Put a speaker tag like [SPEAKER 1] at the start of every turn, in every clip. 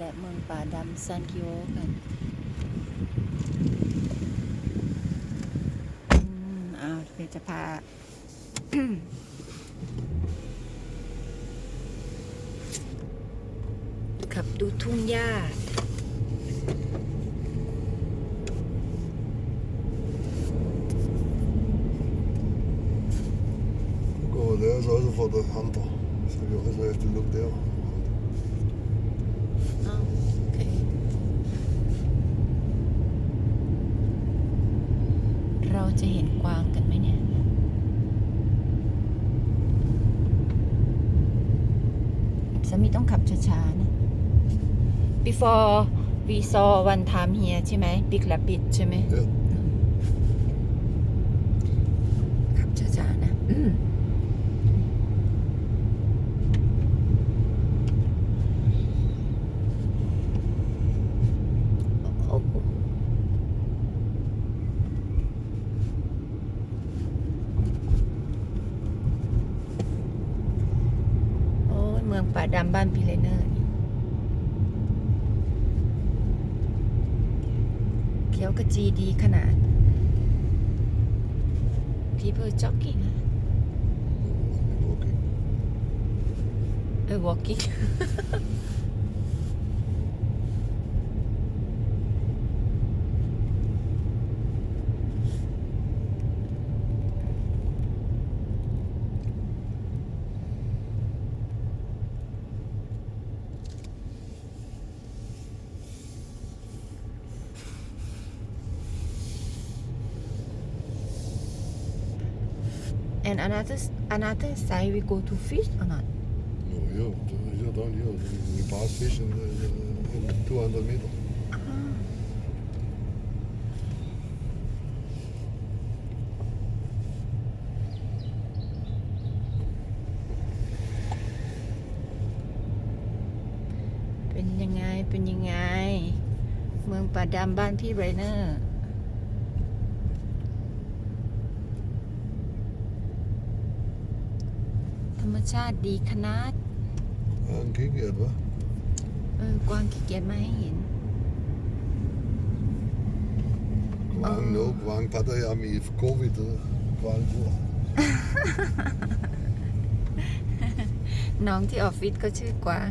[SPEAKER 1] แหละเมืองป่าดำซานกิโอกันอืมอ้าวเดี๋ยวจะพาขับดูทุ่งหญ้า
[SPEAKER 2] Gå over there, så også for the hunter. Så vi også have to look there.
[SPEAKER 1] อ้าวโอเค เราจะเห็นกวางกันไหมเนี่ย สามีต้องขับช้าๆนะ before we saw one time here ใช่ไหม big rabbit ใช่ไหม
[SPEAKER 2] Ja.
[SPEAKER 1] ขับช้าๆนะอืมโอ้โหโอ้ยเมือง ป่าดำบ้านพีเรเนอร์นี่เขียวกระจีดีขนาด people jogging อะ
[SPEAKER 2] Walking.
[SPEAKER 1] เออ walking แ and another another side we go to fish or not
[SPEAKER 2] No, yeah, yeah, down here. We pass fish in, uh, in 200 meter.
[SPEAKER 1] เป็นยังไง เป็นยังไง เมืองป่าดำบ้านพี่ไรเนอร์ รรมชาติดีขนาด
[SPEAKER 2] Ja, en kikert, hva'?
[SPEAKER 1] เออกวางขี้เกียจมาให้เห็น
[SPEAKER 2] Kvang, no, kvang padder jeg i covid. uh, Kvang går.
[SPEAKER 1] น้องที่ออฟฟิศก็ชื่อกวาง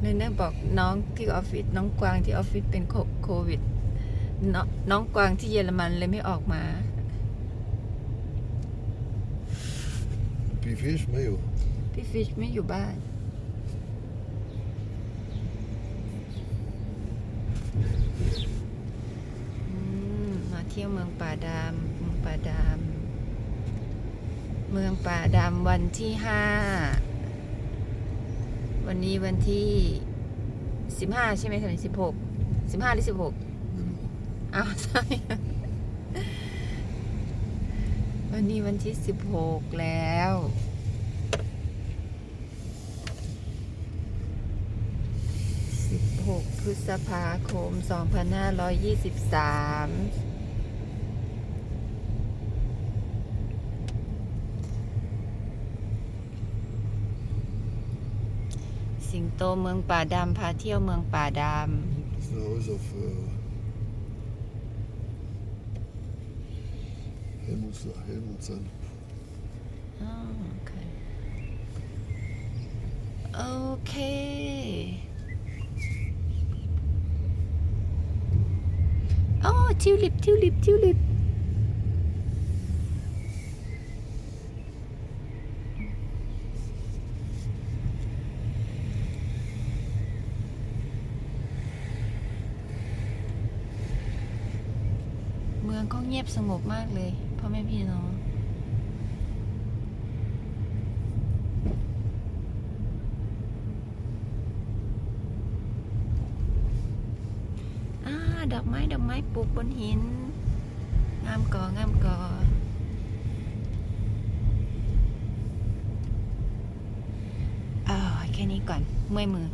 [SPEAKER 1] เรนเนอร์บอกน้องที่ออฟฟิศน้องกวางที่ออฟฟิศเป็นโคโควิดนน้องกวางที่เยอรมันเลยไม่ออกมา
[SPEAKER 2] Be fish med jo.
[SPEAKER 1] พี่ฟิชไม่อยู่บ้านอืมมาเที่ยวเมืองป่าดำเมืองป่าดำเมืองป่าดำวันที่ห้า วันนี้วันที่สิบห้าใช่ไหมคะสิบหกสิบห้าหรือสิบหกอ้าวใช่ วันนี้วันที่สิบหกแล้ว สิบหกพฤษภาคมสองพันห้าร้อยยี่สิบสามสิงโตเมืองป่าดำพาเที่ยวเมืองป่าดำ อ๋อโอเคโอเคโอ้ทิวลิปทิวลิปทิวลิปเมืองก็เงียบสงบมากเลย พ่อแม่พี่น้องอ่าดอกไม้ดอกไม้ปลูกบนหิน งามก่องามก่ออ่าแค่นี้ก่อนเมื่อยมือ